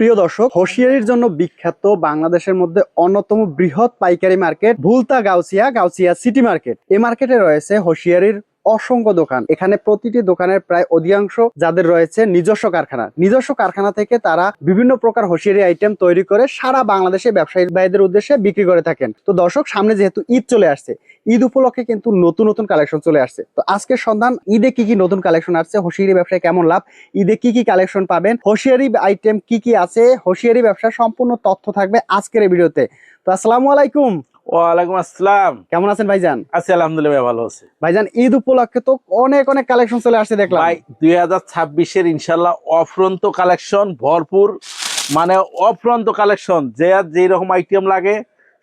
প্রিয় দর্শক, হোশিয়ারির জন্য বিখ্যাত বাংলাদেশের মধ্যে অন্যতম বৃহৎ পাইকারি market Bhulta Gausia Gausia city market. এই মার্কেটে রয়েছে হোশিয়ারির অসংখ্য দোকান। এখানে প্রতিটি দোকানের প্রায় অধিকাংশ যাদের রয়েছে নিজস্ব কারখানা। নিজস্ব কারখানা থেকে তারা বিভিন্ন প্রকার হোশিয়ারি আইটেম তৈরি করে সারা বাংলাদেশে ব্যবসায়ী ভাইদের উদ্দেশ্যে বিক্রি করে থাকেন। তো দর্শক, সামনে যেহেতু ঈদ চলে আসছে ঈদ উপলক্ষে কিন্তু নতুন নতুন কালেকশন চলে আসছে। তো আজকের সন্ধান ঈদে কি কি নতুন কালেকশন আসছে? হোশিয়ারি ব্যবসায় কেমন লাভ? ঈদে কি কি কালেকশন পাবেন? হোশিয়ারি আইটেম কি কি আছে? হোশিয়ারি ব্যবসার সম্পূর্ণ তথ্য থাকবে আজকের এই ভিডিওতে। তো আসসালামু আলাইকুম। ওয়ালাইকুম আসসালাম। কেমন আছেন ভাইজান? আছি আলহামদুলিল্লাহ ভালো আছে। ভাইজান ঈদ উপলক্ষে তো অনেক অনেক কালেকশন চলে আসছে দেখলাম। ভাই দুই হাজার ছাব্বিশের ইনশাল্লাহ অফ্রন্ত কালেকশন ভরপুর মানে অফ্রন্ত কালেকশন যে রকম আইটেম লাগে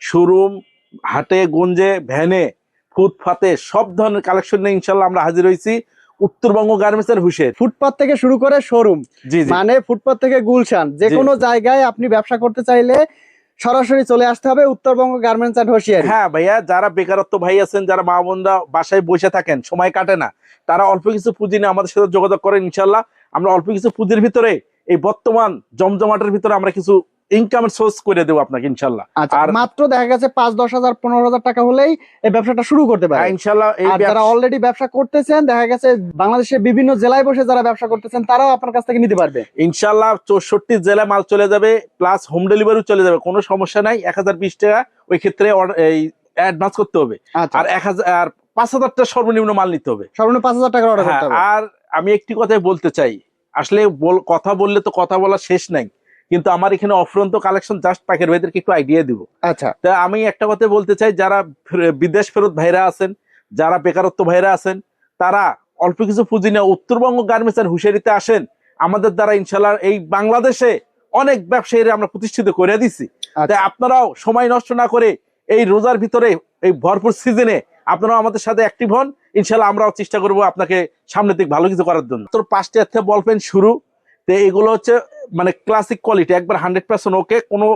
শোরুম হাটে গঞ্জে ভ্যানে ফুটফাতে সব ধরনের কালেকশন নিয়ে ইনশাল্লাহ আমরা হাজির হয়েছি। উত্তরবঙ্গ গার্মেন্টস এর হুশের। ফুটপাত থেকে শুরু করে শোরুম মানে ফুটপাত থেকে গুলশান যে কোনো জায়গায় আপনি ব্যবসা করতে চাইলে সরাসরি চলে আসতে হবে উত্তরবঙ্গ গার্মেন্টস অ্যান্ড হোশিয়ারি হ্যাঁ ভাইয়া যারা বেকারত্ব ভাই আছেন যারা মা বোনরা বাসায় বসে থাকেন সময় কাটে না তারা অল্প কিছু পুঁজি নিয়ে আমাদের সাথে যোগাযোগ করেন ইনশাল্লাহ। আমরা অল্প কিছু পুঁজির ভিতরে এই বর্তমান জমজমাটের ভিতরে আমরা কিছু ইনকামের সোর্স করে দেবো আপনাকে ইনশাল্লাহ। আচ্ছা আর- মাত্র দেখা গেছে পাঁচ দশ হাজার পনেরো হাজার টাকা হলেই এই ব্যবসাটা শুরু করতে হ্যাঁ, পারে ইনশাল্লাহ এই যারা অলরেডি ব্যবসা করতেছেন দেখা গেছে বাংলাদেশের বিভিন্ন জেলায় বসে যারা ব্যবসা করতেছেন তারাও আপনার কাছ থেকে নিতে পারবে। ইনশাল্লাহ চৌষট্টি জেলায় মাল চলে যাবে প্লাস হোম ডেলিভারি চলে যাবে কোনো সমস্যা নাই এক হাজার বিশ টাকা ওই ক্ষেত্রে এই অ্যাডভান্স করতে হবে। আচ্ছা। আর এক হাজার আর পাঁচ হাজার টাকা সর্বনিম্ন মাল নিতে হবে। সর্বনিম্ন পাঁচ হাজার টাকা অর্ডার হ্যাঁ, করতে হবে। আর আমি একটি কথাই বলতে চাই আসলে কথা বললে তো কথা বলা শেষ নাই। কিন্তু আমার এখানে অফ্রন্ত কালেকশন জাস্ট পাকের ভাইদেরকে একটু আইডিয়া দিব। আচ্ছা। তা আমি একটা কথা বলতে চাই যারা বিদেশ ফেরত ভাইরা আছেন যারা বেকারত্ব ভাইরা আছেন তারা অল্প কিছু পুঁজি নিয়ে উত্তরবঙ্গ গার্মেন্টস এর হুশিয়ারিতে আসেন আমাদের দ্বারা ইনশাল্লাহ এই বাংলাদেশে অনেক ব্যবসায়ীরা আমরা প্রতিষ্ঠিত করে দিছি। আচ্ছা। তাই আপনারাও সময় নষ্ট না করে এই রোজার ভিতরে এই ভরপুর সিজনে আপনারাও আমাদের সাথে অ্যাক্টিভ হন। ইনশাল্লাহ আমরাও চেষ্টা করব আপনাকে সামনের দিক ভালো কিছু করার জন্য। তোর পাঁচটি থেকে বল পেন শুরু। তো এগুলো হচ্ছে মানে ক্লাসিক কোয়ালিটি একবার হান্ড্রেড পার্সেন্ট ওকে কোনো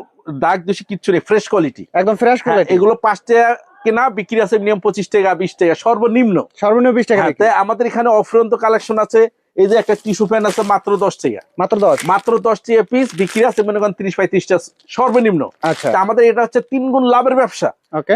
দাগ দোষী কিচ্ছু নেই ফ্রেশ কোয়ালিটি একদম ফ্রেশ হ্যাঁ, কোয়ালিটি এগুলো পাঁচ টাকা কেনা বিক্রি আছে মিনিমাম পঁচিশ টাকা বিশ টাকা সর্বনিম্ন। সর্বনিম্ন বিশ টাকা হ্যাঁ, তাই আমাদের এখানে অফুরন্ত কালেকশন আছে এই যে একটা টিস্যু ফ্যান আছে মাত্র দশ টাকা। মাত্র দশ। মাত্র দশ টাকা পিস বিক্রি আছে মনে করেন তিরিশ পঁয়ত্রিশটা সর্বনিম্ন। আচ্ছা। আমাদের এটা হচ্ছে তিন গুণ লাভের ব্যবসা।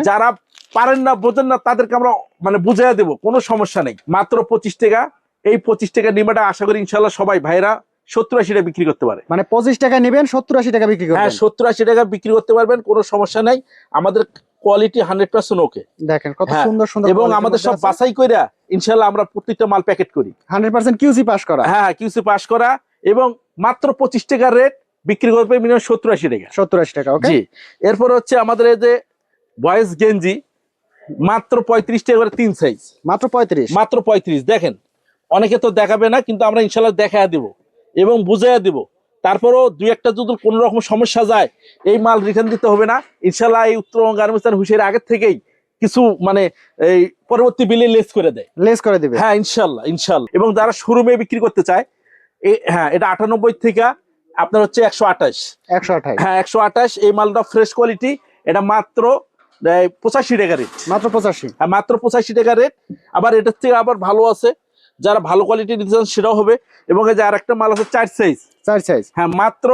যারা পারেন না বোঝেন না তাদেরকে আমরা মানে বুঝাইয়া দেবো কোনো সমস্যা নেই। মাত্র পঁচিশ টাকা এই পঁচিশ টাকা নিমাটা আশা করি ইনশাল্লাহ সবাই ভাইরা সত্তর আশি টাকা বিক্রি করতে পারে। মানে পঁচিশ টাকা নেবেন সত্তর আশি টাকা বিক্রি হ্যাঁ সত্তর আশি টাকা বিক্রি করতে পারবেন কোনো সমস্যা নাই। আমাদের কোয়ালিটি হান্ড্রেড পার্সেন্ট ওকে দেখেন কত হ্যাঁ, সুন্দর সুন্দর এবং আমাদের সব বাছাই কইরা ইনশাল্লাহ আমরা প্রত্যেকটা মাল প্যাকেট করি। হান্ড্রেড পার্সেন্ট কিউসি পাস করা। হ্যাঁ কিউসি পাস করা এবং মাত্র পঁচিশ টাকার রেট বিক্রি করবে মিনিমাম সত্তর আশি টাকা। সত্তর আশি টাকা ওকে জি। এরপর হচ্ছে আমাদের এই যে বয়েস গেঞ্জি মাত্র পঁয়ত্রিশ টাকা করে তিন সাইজ মাত্র পঁয়ত্রিশ। মাত্র পঁয়ত্রিশ দেখেন। অনেকে তো দেখাবে না কিন্তু আমরা ইনশাল্লাহ দেখা দিব। এবং বুঝাইয়া দিব। তারপরও দুই একটা যদি কোনো রকম সমস্যা যায় এই মাল রিটার্ন দিতে হবে না। ইনশাল্লাহ এই উত্তরবঙ্গ গার্মেন্টস হুশের আগের থেকেই কিছু মানে এই পরবর্তী বিলে লেস করে দেয়। লেস করে দিবে। হ্যাঁ ইনশাল্লাহ ইনশাল্লাহ এবং যারা শোরুমে বিক্রি করতে চায় হ্যাঁ এটা আটানব্বই থেকে আপনার হচ্ছে একশো আঠাশ। একশো আঠাশ। হ্যাঁ একশো আঠাশ এই মালটা ফ্রেশ কোয়ালিটি এটা মাত্র পঁচাশি টাকা রেট মাত্র পঁচাশি। হ্যাঁ মাত্র পঁচাশি টাকা রেট আবার এটার থেকে আবার ভালো আছে যারা ভালো কোয়ালিটি নিতে চান সেটাও হবে। এবং এই যে আর একটা মাল আছে চার সাইজ চার সাইজ হ্যাঁ মাত্র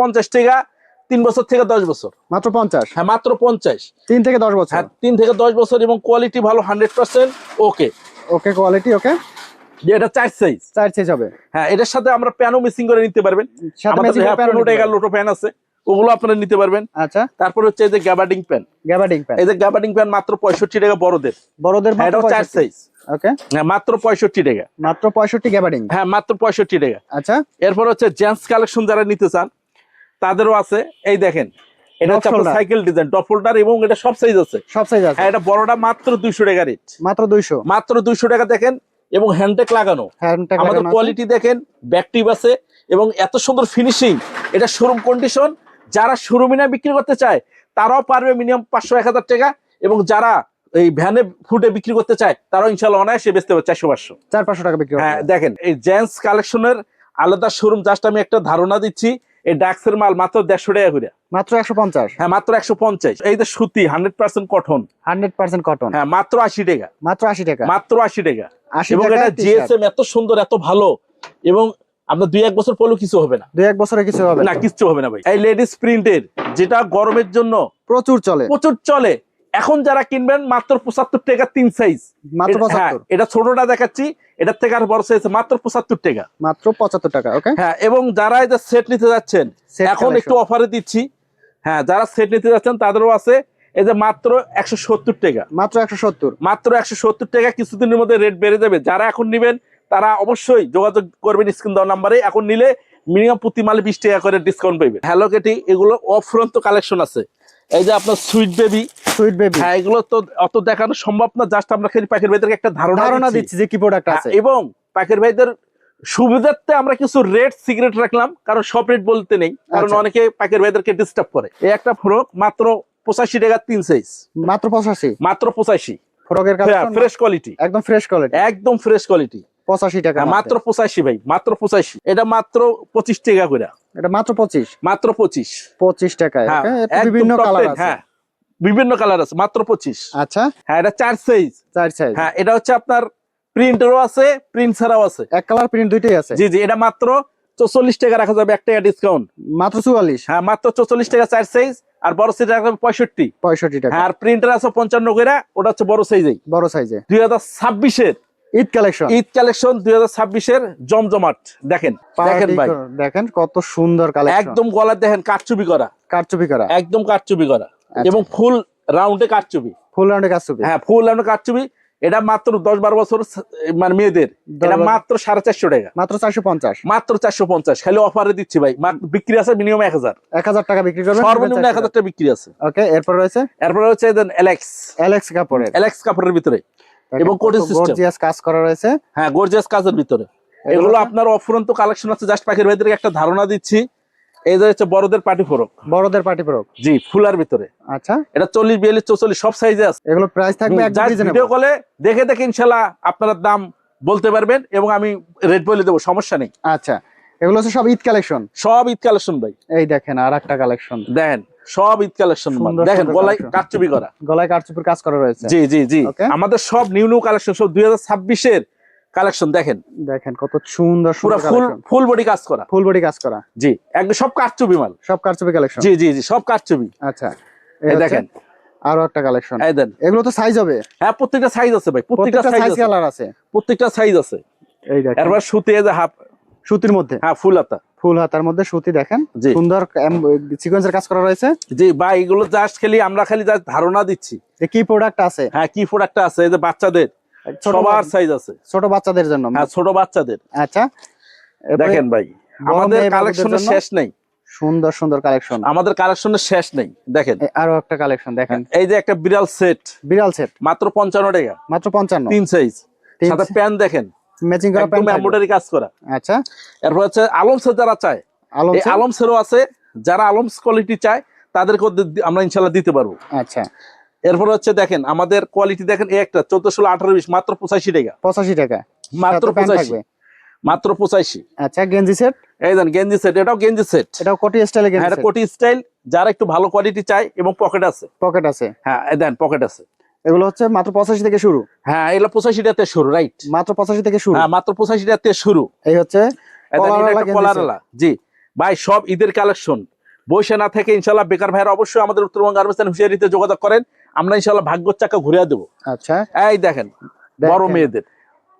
পঞ্চাশ টাকা তিন বছর থেকে দশ বছর। মাত্র পঞ্চাশ? হ্যাঁ মাত্র পঞ্চাশ। তিন থেকে দশ বছর? হ্যাঁ তিন থেকে দশ বছর এবং কোয়ালিটি ভালো hundred percent okay okay quality okay যে এটা চার সাইজ চার সাইজ হবে। হ্যাঁ এটার সাথে আমরা প্যানও মিসিং করে নিতে পারবেন। আমাদের পনেরো লোটো প্যান আছে ওগুলো আপনারা নিতে পারবেন। আচ্ছা। তারপর হচ্ছে এই যে গ্যাবার্ডিং প্যান গ্যাবার্ডিং প্যান্ট এই যে গ্যাবার্ডিং প্যান মাত্র পঁয়ষট্টি টাকা বড়দের। বড়দের হ্যাঁ, এটাও চার সাইজ ওকে? হ্যাঁ মাত্র পঁয়ষট্টি টাকা। মাত্র হ্যাঁ মাত্র পঁয়ষট্টি টাকা। আচ্ছা। এরপর হচ্ছে জেন্টস কালেকশন যারা নিতে চান তাদেরও আছে। এই দেখেন এটা হচ্ছে Top cycle design top holder এবং এটা সব সাইজ আছে। সব সাইজ আছে। হ্যাঁ এটা বড়টা মাত্র দুইশো টাকা রেট মাত্র দুইশো। মাত্র দুইশো টাকা দেখেন এবং হ্যান্ডটেক লাগানো। আমাদের কোয়ালিটি দেখেন ব্যাকটিভ আছে এবং এত সুন্দর ফিনিশিং এটা শোরুম কন্ডিশন যারা শোরুমে না বিক্রি করতে চায় তারাও পারবে মিনিমাম পাঁচশো এক হাজার টাকা এবং যারা এই ভ্যানে ফুটে বিক্রি করতে চায় তারাও ইনশাল্লাহ অনায়াসে বেচতে পারবে চারশো পাঁচশো চার পাঁচশো টাকা বিক্রি হ্যাঁ দেখেন এই জেন্টস কালেকশনের আলাদা শোরুম জাস্ট আমি একটা ধারণা দিচ্ছি এই ডাক্সের মাল মাত্র দেড়শো টাকা করে। মাত্র একশো পঞ্চাশ। হ্যাঁ মাত্র একশো পঞ্চাশ। এই যে সুতি hundred percent cotton. Hundred percent cotton. হ্যাঁ মাত্র আশি টাকা। মাত্র আশি টাকা। মাত্র আশি টাকা। আশি এবং এটা জিএসএম এত সুন্দর এত ভালো এবং আপনার দুই এক বছর পরলেও কিছু হবে না। দুই এক বছরে কিছু হবে না। কিছু হবে না ভাই। এই লেডিস প্রিন্টের যেটা গরমের জন্য প্রচুর চলে। প্রচুর চলে। এখন যারা কিনবেন মাত্র পঁচাত্তর টাকা তিন সাইজ মাত্র হ্যাঁ এটা ছোটটা দেখাচ্ছি এটার থেকে আর বড় সাইজ মাত্র পঁচাত্তর টাকা। মাত্র পঁচাত্তর টাকা ওকে হ্যাঁ এবং যারা এটা সেট নিতে যাচ্ছেন এখন একটু অফারে দিচ্ছি। হ্যাঁ যারা সেট নিতে যাচ্ছেন তাদেরও আছে এই যে মাত্র একশো সত্তর টাকা। মাত্র একশো সত্তর। মাত্র একশো সত্তর টাকা কিছুদিনের মধ্যে রেট বেড়ে যাবে। যারা এখন নেবেন তারা অবশ্যই যোগাযোগ করবেন স্ক্রিন দেওয়ার নাম্বারে এখন নিলে মিনিমাম প্রতি মালে বিশ টাকা করে ডিসকাউন্ট পাইবে। হ্যালো কেটি এগুলো অফুরন্ত কালেকশন আছে। এই যে আপনার সুইট বেবি সুইট বেবি হ্যাঁ এগুলো তো অত দেখানো সম্ভব না জাস্ট আমরা খালি পাখির ভাইদেরকে একটা ধারণা ধারণা দিচ্ছি। যে কি প্রোডাক্ট হ্যাঁ, আছে। এবং পাখির ভাইদের সুবিধার্থে আমরা কিছু রেট সিগারেট রাখলাম কারণ সব রেট বলতে নেই কারণ আচ্ছা। অনেকে পাখির ভাইদেরকে ডিস্টার্ব করে। এই একটা ফ্রক মাত্র পঁচাশি টাকা তিন সাইজ মাত্র পঁচাশি? মাত্র পঁচাশি। ফ্রকের ফ্রেশ কোয়ালিটি একদম ফ্রেশ কোয়ালিটি একদম ফ্রেশ কোয়ালিটি পঁচাশি টাকা মাত্র পঁচাশি ভাই মাত্র পঁচাশি। এটা মাত্র পঁচিশ টাকা করে। এটা মাত্র পঁচিশ? মাত্র পঁচিশ। পঁচিশ টাকায় হ্যাঁ বিভিন্ন কালার আছে। হ্যাঁ বিভিন্ন কালার আছে মাত্র পঁচিশ। আচ্ছা। হ্যাঁ এটা চার সাইজ চার সাইজ হ্যাঁ এটা হচ্ছে আপনার প্রিন্টেরও আছে প্রিন্ট ছাড়াও আছে। এক কালার প্রিন্ট দুইটাই আছে? জি জি এটা মাত্র চল্লিশ টাকা রাখা যাবে এক টাকা ডিসকাউন্ট মাত্র চুয়াল্লিশ? হ্যাঁ মাত্র চল্লিশ টাকা চার সাইজ আর বড় সাইজ রাখা যাবে পঁয়ষট্টি। পঁয়ষট্টি টাকা। হ্যাঁ আর প্রিন্টার আছে পঞ্চান্ন করে ওটা হচ্ছে বড় সাইজেই বড় সাইজে দুই হাজার ছাব্বিশের। ঈদ কালেকশন। ঈদ কালেকশন দুই হাজার ছাব্বিশের জমজমাট দেখেন দেখেন ভাই। দেখেন কত সুন্দর কালেকশন। একদম গলা দেখেন কারচুপি করা। কারচুপি করা। একদম কারচুপি করা। আচ্ছা। এবং ফুল রাউন্ডে কারচুপি। ফুল রাউন্ডে কারচুপি। হ্যাঁ ফুল রাউন্ডে কারচুপি। এটা মাত্র দশ বারো বছর মানে মেয়েদের। এটা মাত্র সাড়ে চারশো টাকা। মাত্র চারশো পঞ্চাশ। মাত্র চারশো পঞ্চাশ। খালি অফারে দিচ্ছি ভাই। বিক্রি আছে মিনিমাম এক হাজার। এক হাজার টাকা বিক্রি করবেন। সর্বনিম্ন এক হাজার টাকা বিক্রি আছে। ওকে এরপর রয়েছে? এরপরে হচ্ছে এলেক্স অ্যালেক্স কাপড়ের। এলেক্স কাপড়ের ভিতরে। এবং। গর্জিয়াস কাজ করা রয়েছে। হ্যাঁ গর্জিয়াস কাজের ভিতরে। এগুলো আপনার অফুরন্ত কালেকশন আছে জাস্ট পাখির ভাইদেরকে একটা ধারণা দিচ্ছি। এই যে হচ্ছে বড়দের পার্টি ফোরক বড়দের পার্টি প্রোক জি ফুলার ভিতরে। আচ্ছা। এটা চল্লিশ বিয়াল্লিশ চৌচল্লিশ সব সাইজে আছে। এগুলো প্রাইস থাকবে একদম রিজনেবল ভিডিও কলে দেখে দেখে ইনশাল্লাহ আপনারা দাম বলতে পারবেন এবং আমি রেট বলে দেবো সমস্যা নেই। আচ্ছা। এগুলো হচ্ছে সব ঈদ কালেকশন সব ঈদ কালেকশন ভাই। এই দেখেন আর একটা কালেকশন দেখেন সব ঈদ কালেকশন দেখেন গলায়। কাটচুপি করা। গলায় কারচুপির কাজ করা রয়েছে। জি জি জি। আমাদের সব নিউ নিউ কালেকশন সব দুই ছাব্বিশের কালেকশন দেখেন। দেখেন কত সুন্দর পুরো ফুল ফুল বডি কাজ করা। ফুল বডি কাজ করা। জি একদম সব কাটচুপি মাল। সব কারচুপি কালেকশন জি জি জি সব কাটচুপি আচ্ছা। এই দেখেন। আরও একটা কালেকশন এই দেন। এগুলো তো সাইজ হবে। হ্যাঁ প্রত্যেকটা সাইজ আছে ভাই প্রত্যেকটা সাইজ কালার আছে। প্রত্যেকটা সাইজ আছে। এই দেখেন। সুতি যে হাফ সুতির মধ্যে। হ্যাঁ ফুল হাতা। ফুল হাতার মধ্যে সুতি দেখেন। সুন্দর সিকোয়েন্সের কাজ করা রয়েছে। জি ভাই এগুলো জাস্ট খালি আমরা খালি জাস্ট ধারণা দিচ্ছি। যে কি প্রোডাক্ট আছে? হ্যাঁ কি প্রোডাক্টটা আছে? এই যে বাচ্চাদের। সবার সাইজ আছে। ছোট বাচ্চাদের জন্য। হ্যাঁ ছোট বাচ্চাদের। আচ্ছা। দেখেন ভাই আমাদের কালেকশনের শেষ নেই। সুন্দর সুন্দর কালেকশন আমাদের কালেকশনের শেষ নেই। দেখেন। আরও একটা কালেকশন দেখেন। এই যে একটা বিড়াল সেট বিড়াল সেট মাত্র পঞ্চান্ন টাকা। মাত্র পঞ্চান্ন। তিন সাইজ সাথে। প্যান্ট দেখেন। ম্যাচিং করা প্যান্ট। এমব্রয়ডারি কাজ করা। আচ্ছা। এরপর হচ্ছে যারা চায় এই আছে যারা আলমস কোয়ালিটি চায় তাদেরকে আমরা ইনশাল্লাহ দিতে পারব। আচ্ছা। এরপর হচ্ছে দেখেন আমাদের কোয়ালিটি দেখেন এই একটা চোদ্দ ষোলো আঠারো বিশ মাত্র পঁচাশি টাকা। পঁচাশি টাকা। মাত্র পঁচাশি। মাত্র পঁচাশি। আচ্ছা গেঞ্জি সেট? এই দেন গেঞ্জি সেট এটাও গেঞ্জি সেট। এটাও কোটি স্টাইলে হ্যাঁ এটা কোটি স্টাইল যারা একটু ভালো কোয়ালিটি চায় এবং পকেট আছে। পকেট আছে। হ্যাঁ এই দেন পকেট আছে। এগুলো হচ্ছে মাত্র পঁচাশি থেকে শুরু। হ্যাঁ এগুলো পঁচাশি টাকাতে শুরু রাইট মাত্র পঁচাশি থেকে শুরু। হ্যাঁ মাত্র পঁচাশি টাকাতে শুরু। এই হচ্ছে। জি। ভাই সব ঈদের কালেকশন। বসে না থেকে ইনশাল্লাহ বেকার ভাইয়ের অবশ্যই আমাদের উত্তরবঙ্গ এন্ড হুশিয়ারিতে যোগাযোগ করেন। আমরা ইনশাল্লাহ ভাগ্যর চাকা ঘুরিয়ে দেবো। আচ্ছা। এই দেখেন বড় মেয়েদের।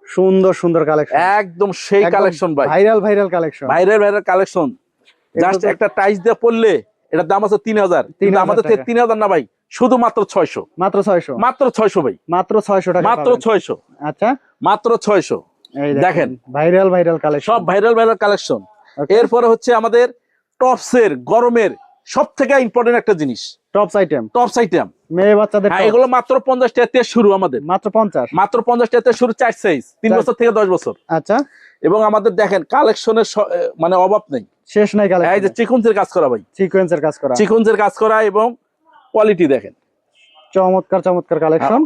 সুন্দর সুন্দর কালেকশন। একদম সেই কালেকশন ভাই। Viral viral collection. Viral viral collection. Just একটা টাইস দিয়ে পড়লে এটার দাম আছে তিন হাজার। আমাদের তিন হাজার না ভাই শুধুমাত্র ছয়শো। মাত্র ছয়শো? মাত্র ছয়শো ভাই। মাত্র ছয়শো টাকা মাত্র ছয়শো। আচ্ছা। মাত্র ছয়শো। দেখেন। ভাইরাল ভাইরাল কালেকশন সব ভাইরাল ভাইরাল কালেকশন এরপরে হচ্ছে আমাদের টপসের গরমের সব থেকে ইম্পর্টেন্ট একটা জিনিস। টপস আইটেম টপস আইটেম মেয়ে বাচ্চাদের হ্যাঁ এগুলো মাত্র পঞ্চাশ টাকা শুরু আমাদের। মাত্র পঞ্চাশ। মাত্র পঞ্চাশ টাকা শুরু চার সাইজ তিন বছর থেকে দশ বছর। আচ্ছা। এবং আমাদের দেখেন কালেকশনের মানে অভাব নেই। শেষ নাই এই যে চিকনসের কাজ করা ভাই। চিকনসের কাজ করা। চিকনসের কাজ করা এবং কোয়ালিটি দেখেন। চমৎকার চমৎকার কালেকশন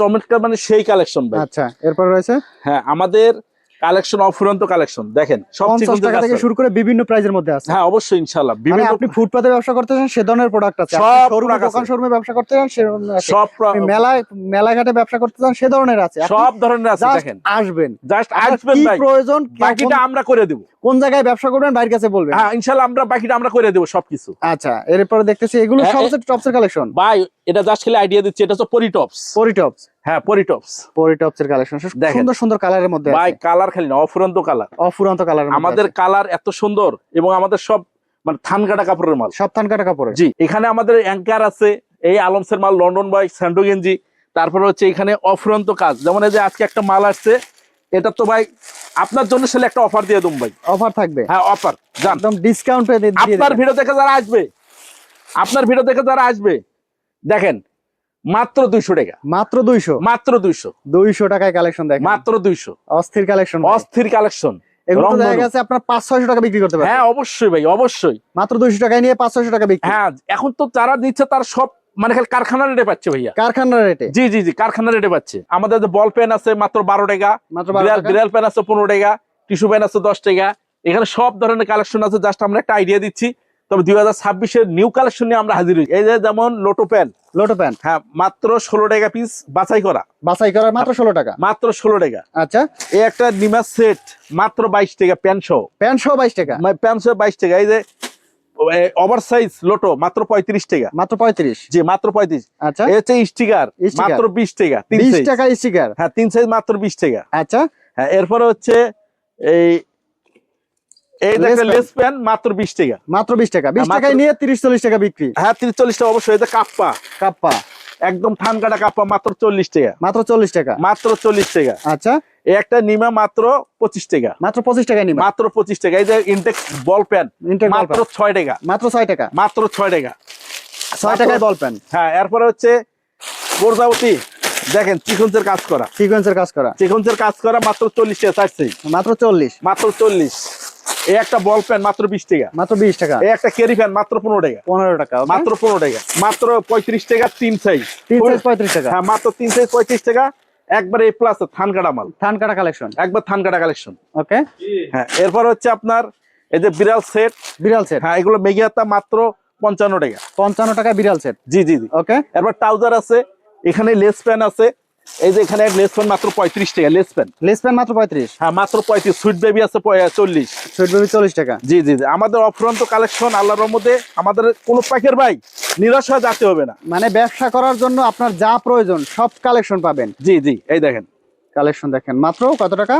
চমৎকার মানে সেই কালেকশন ভাই। আচ্ছা এরপর রয়েছে? হ্যাঁ আমাদের কালেকশন অফুরন্ত কালেকশন দেখেন টাকা থেকে শুরু করে বিভিন্ন প্রাইজের মধ্যে আছে। হ্যাঁ অবশ্যই ইনশাল্লাহ মানে বিভিন্ন আপনি ফুটপাতে ব্যবসা করতে চান সে ধরনের প্রোডাক্ট আছে। দোকান শোরুমে ব্যবসা করতে চান সে ধরনের আছে। সব মেলায় মেলাঘাটে ব্যবসা করতে চান সে ধরনের আছে। সব ধরনের আছে দেখেন। আসবেন। জাস্ট আসবেন কি ভাই। প্রয়োজন বাকিটা আমরা করে দেব। কোন জায়গায় ব্যবসা করবেন বাইরের কাছে বলবেন। হ্যাঁ ইনশাল্লাহ আমরা বাকিটা আমরা করে দেবো সবকিছু। আচ্ছা এরপরে দেখতেছি এগুলো সব হচ্ছে টপসের কালেকশন ভাই এটা জাস্ট খেলে আইডিয়া দিচ্ছি এটা হচ্ছে পরিটপস পরিটপস হ্যাঁ পরিটপস পরিটপসের কালেকশন। সুন্দর সুন্দর কালারের মধ্যে ভাই কালার খালি না অফুরন্ত কালার অফুরন্ত কালারের আমাদের কালার এত সুন্দর এবং আমাদের সব মানে থান কাটা কাপড়ের মাল। সব থান কাটা কাপড়ে। জি এখানে আমাদের অ্যাঙ্কার আছে এই আলমসের মাল লন্ডন বাই স্যান্ডো গেঞ্জি তারপরে হচ্ছে এখানে অফুরন্ত কাজ। যেমন এই যে আজকে একটা মাল আসছে এটা তো ভাই আপনার জন্য সেলে একটা অফার দিয়ে দেবো ভাই। অফার থাকবে? হ্যাঁ অফার একদম ডিসকাউন্টে আপনার। ভিডিও দেখে যারা আসবে আপনার ভিডিও দেখে যারা আসবে দেখেন মাত্র দুইশো টাকা। মাত্র দুইশো? মাত্র দুইশো। দুইশো টাকায় কালেকশন দেখেন। মাত্র দুইশো। অস্থির কালেকশন অস্থির কালেকশন এগুলো তো দেখা রংধনু। গেছে আপনার পাঁচ ছয়শো টাকা বিক্রি করতে পারবেন। হ্যাঁ অবশ্যই ভাই অবশ্যই। মাত্র দুইশো টাকায় নিয়ে পাঁচ ছয়শো টাকা বিক্রি। হ্যাঁ এখন তো যারা দিচ্ছে তার সব মানে খালি কারখানা রেটে পাচ্ছে ভাইয়া। কারখানার রেটে জি জি জি কারখানা রেটে পাচ্ছে। আমাদের যে বল পেন আছে মাত্র বারো টাকা মাত্র বিড়াল পেন আছে পনেরো টাকা টিস্যু পেন আছে দশ টাকা। এখানে সব ধরনের কালেকশন আছে জাস্ট আমরা একটা আইডিয়া দিচ্ছি। তবে দুই হাজার ছাব্বিশের নিউ কালেকশন নিয়ে আমরা হাজির হয়েছি। এই যে যেমন লোটো পেন লোটো প্যান্ট হ্যাঁ মাত্র ষোলো টাকা পিস বাছাই করা। বাছাই করা মাত্র ষোলো টাকা। মাত্র ষোলো টাকা। আচ্ছা। এই একটা নিমা সেট মাত্র বাইশ টাকা প্যান্ট সহ। প্যান্ট সহ বাইশ টাকা। প্যান্ট সহ বাইশ টাকা। এই যে ওভার সাইজ লোটো মাত্র পঁয়ত্রিশ টাকা। মাত্র পঁয়ত্রিশ। জি মাত্র পঁয়ত্রিশ। আচ্ছা। হচ্ছে স্টিকার মাত্র বিশ টাকা বিশ টাকা স্টিকার হ্যাঁ তিন সাইজ মাত্র বিশ টাকা। আচ্ছা। হ্যাঁ এরপরে হচ্ছে এই এই দেখেন pen। লেস প্যান মাত্র টাকা। মাত্র বিশ টাকা। বিশ হ্যাঁ, টাকায় নিয়ে তিরিশ চল্লিশ টাকা বিক্রি। হ্যাঁ তিরিশ চল্লিশ টাকা অবশ্যই এটা কাপ্পা। কাপ্পা। একদম ঠান কাটা কাপ্পা মাত্র চল্লিশ টাকা। মাত্র চল্লিশ টাকা। মাত্র চল্লিশ টাকা। আচ্ছা। এই একটা নিমা মাত্র পঁচিশ টাকা। মাত্র পঁচিশ টাকা নিবে মাত্র পঁচিশ টাকা। এই যে ইনটেক বল প্যান মাত্র টাকা। মাত্র টাকা। মাত্র টাকা। টাকায় বল প্যান হ্যাঁ এরপরে হচ্ছে প্রজাপতি দেখেন চিকন্সের কাজ করা। সিকোয়েন্সের কাজ করা। চিকন্সের কাজ করা মাত্র চল্লিশ টাকা চারশে মাত্র চল্লিশ। মাত্র চল্লিশ। এই একটা বল প্যান মাত্র বিশ টাকা। মাত্র বিশ টাকা। এই একটা ক্যারি ফ্যান মাত্র পনেরো টাকা। পনেরো টাকা মাত্র পনেরো টাকা। মাত্র পঁয়ত্রিশ টাকা তিন সাইজ তিন সাইজ পঁয়ত্রিশ টাকা। হ্যাঁ মাত্র তিন সাইজ পঁয়ত্রিশ টাকা। একবার এই প্লাস থান কাটা মাল। থান কাটা কালেকশন একবার থান কাটা কালেকশন ওকে হ্যাঁ এরপর হচ্ছে আপনার এই যে বিড়াল সেট বিড়াল সেট হ্যাঁ এগুলো মেগিয়াতা মাত্র পঞ্চান্ন টাকা। পঞ্চান্ন টাকা বিড়াল সেট জি জি জি। ওকে এরপর ট্রাউজার আছে। এখানে লেস প্যান আছে। এই যে এখানে লেস প্যান মাত্র পঁয়ত্রিশ টাকা লেস প্যান লেস প্যান মাত্র পঁয়ত্রিশ? হ্যাঁ মাত্র পঁয়ত্রিশ। সুইট বেবি আছে চল্লিশ। সুইট বেবি চল্লিশ টাকা। জি জি জি। আমাদের অফুরন্ত কালেকশন আল্লাহর আমাদের কোনো প্যাকের ভাই নিরাশ হয়ে যেতে হবে না। মানে ব্যবসা করার জন্য আপনার যা প্রয়োজন সব কালেকশন পাবেন। জি জি এই দেখেন। কালেকশন দেখেন। মাত্র কত টাকা?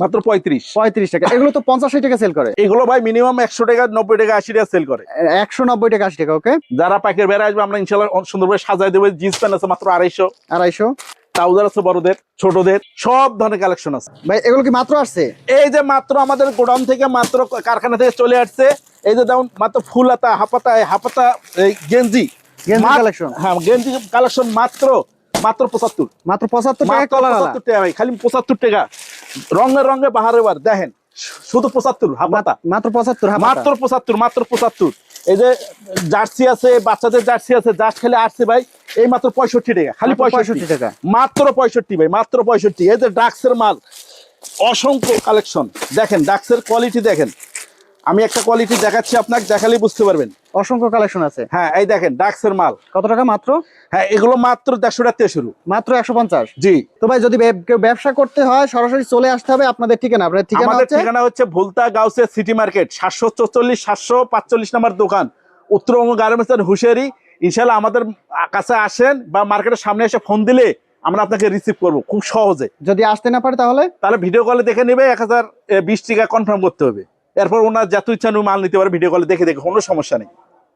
মাত্র পঁয়ত্রিশ। পঁয়ত্রিশ টাকা। এগুলো তো পঞ্চাশ টাকা সেল করে। এগুলো ভাই মিনিমাম একশো টাকা নব্বই টাকা আশি টাকা সেল করে। একশো নব্বই টাকা আশি টাকা ওকে যারা প্যাকের বেড়ে আসবে আমরা ইনশাল্লাহ সুন্দরভাবে সাজাই দেবো। জিন্স প্যান্ট আছে মাত্র আড়াইশো। আড়াইশো। ট্রাউজার আছে বড়দের ছোটদের সব ধরনের কালেকশন আছে। ভাই এগুলো কি মাত্র আসছে? এই যে মাত্র আমাদের গোডাউন থেকে মাত্র কারখানা থেকে চলে আসছে এই যে যেমন মাত্র ফুল হাতা হাপাতা হাপাতা এই গেঞ্জি গেঞ্জি কালেকশন হ্যাঁ গেঞ্জি কালেকশন মাত্র মাত্র পঁচাত্তর। মাত্র পঁচাত্তর টাকা পঁচাত্তর টাকা ভাই খালি পঁচাত্তর টাকা। রঙে রঙে বাহারে বার দেখেন শুধু পঁচাত্তর হাপাতা। মাত্র পঁচাত্তর মাত্র পঁচাত্তর মাত্র পঁচাত্তর। এই যে জার্সি আছে বাচ্চাদের জার্সি আছে জার্স খেলে আসছে ভাই এই মাত্র পঁয়ষট্টি টাকা খালি পঁয়ষট্টি। টাকা। মাত্র পঁয়ষট্টি ভাই মাত্র পঁয়ষট্টি। এই যে ডাক্সের মাল অসংখ্য কালেকশন দেখেন ডাক্সের কোয়ালিটি দেখেন। আমি একটা কোয়ালিটি দেখাচ্ছি আপনাকে দেখালে বুঝতে পারবেন। অসংখ্য কালেকশন আছে। হ্যাঁ এই দেখেন ডাক্সের মাল। কত টাকা মাত্র? হ্যাঁ এগুলো মাত্র দেড়শো টাকা শুরু। মাত্র একশো পঞ্চাশ? জি। তো ভাই যদি কেউ ব্যবসা করতে হয় সরাসরি চলে আসতে হবে আপনাদের ঠিকানা। আপনাদের ঠিকানা হচ্ছে ঠিকানা হচ্ছে ভুলতা গাউসে সিটি মার্কেট সাতশো চৌচল্লিশ সাতশো পাঁচচল্লিশ নম্বর দোকান। উত্তরবঙ্গ গার্মেন্টস হুশিয়ারি। ইনশাল্লাহ আমাদের কাছে আসেন বা মার্কেটের সামনে এসে ফোন দিলে আমরা আপনাকে রিসিভ করব খুব সহজে। যদি আসতে না পারে তাহলে? তাহলে ভিডিও কলে দেখে নেবে এক হাজার বিশ টাকা কনফার্ম করতে হবে। এরপর ওনার যত ইচ্ছা মাল নিতে পারে ভিডিও কলে দেখে দেখে কোনো সমস্যা নেই।